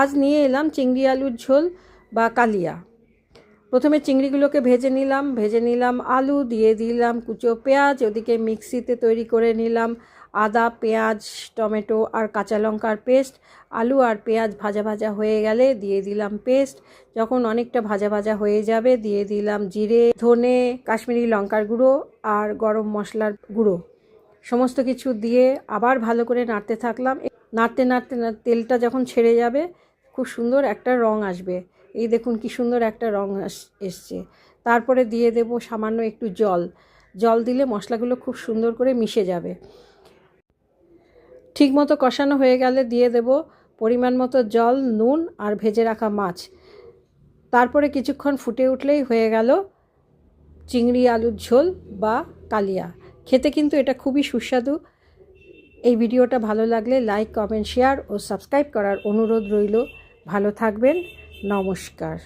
আজ নিয়ে এলাম চিংড়ি আলুর ঝোল বা কালিয়া। প্রথমে চিংড়িগুলোকে ভেজে নিলাম ভেজে নিলাম আলু, দিয়ে দিলাম কুচো পেঁয়াজ, ওদিকে মিক্সিতে তৈরি করে নিলাম আদা, পেঁয়াজ, টমেটো আর কাঁচা লঙ্কার পেস্ট। আলু আর পেঁয়াজ ভাজা ভাজা হয়ে গেলে দিয়ে দিলাম পেস্ট। যখন অনেকটা ভাজা ভাজা হয়ে যাবে, দিয়ে দিলাম জিরে, ধনে, কাশ্মীরি লঙ্কার গুঁড়ো আর গরম মশলার গুঁড়ো। সমস্ত কিছু দিয়ে আবার ভালো করে নাড়তে থাকলাম। নাড়তে নাড়তে তেলটা যখন ছেড়ে যাবে, খুব সুন্দর একটা রং আসবে। এই দেখুন কি সুন্দর একটা রং এসছে। তারপরে দিয়ে দেব সামান্য একটু জল। জল দিলে মশলাগুলো খুব সুন্দর করে মিশে যাবে। ঠিক মতো কষানো হয়ে গেলে দিয়ে দেব পরিমাণ মতো জল, নুন আর ভেজে রাখা মাছ। তারপরে কিছুক্ষণ ফুটে উঠলেই হয়ে গেল চিংড়ি, আলুর ঝোল বা কালিয়া। খেতে কিন্তু এটা খুবই সুস্বাদু এই ভিডিওটা ভালো লাগলে লাইক, কমেন্ট, শেয়ার ও সাবস্ক্রাইব করার অনুরোধ রইল। ভালো থাকবেন। নমস্কার।